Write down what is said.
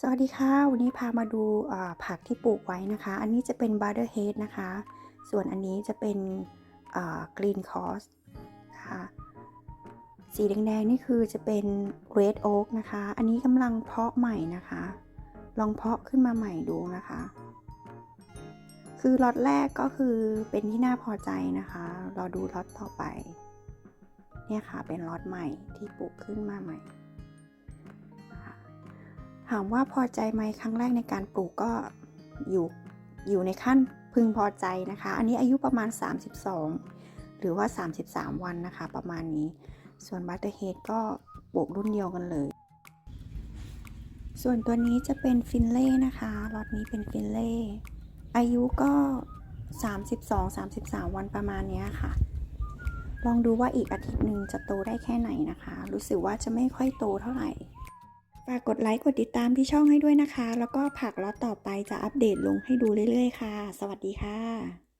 สวัสดีค่ะ วันนี้พามาดูผักที่ปลูกไว้นะคะ อันนี้จะเป็น Butterhead นะคะ ส่วนอันนี้จะเป็นอ่า Green cost นะคะสีแดงๆนี่คือจะเป็น Red Oak นะคะ อันนี้กำลังเพาะใหม่นะคะ ลองเพาะขึ้นมาใหม่ดูนะคะ คือล็อตแรกก็คือเป็นที่น่าพอใจนะคะรอดูล็อตต่อไป เนี่ยค่ะเป็นล็อตใหม่ที่ปลูกขึ้นมาใหม่ ถามว่าพอใจไหมครั้งแรกในการปลูกก็อยู่อยู่ในขั้นพึงพอใจนะคะ อันนี้อายุประมาณ 32 หรือว่า 33 วันนะคะ ประมาณนี้ ส่วนบัตเตอร์เฮดก็ปลูกรุ่นเดียวกันเลย ส่วนตัวนี้จะเป็นฟินเล่นะคะล็อตนี้เป็นฟินเล่อายุก็ 32-33 วันประมาณนี้ค่ะ ลองดูว่าอีกอาทิตย์หนึ่งจะโตได้แค่ไหนนะคะ รู้สึกว่าจะไม่ค่อยโตเท่าไหร่ากกดไลค์กดติดตามที่ช่องให้ด้วยนะคะ แล้วก็ผักล็อตต่อไปจะอัปเดตลงให้ดูเรื่อยๆค่ะ สวัสดีค่ะ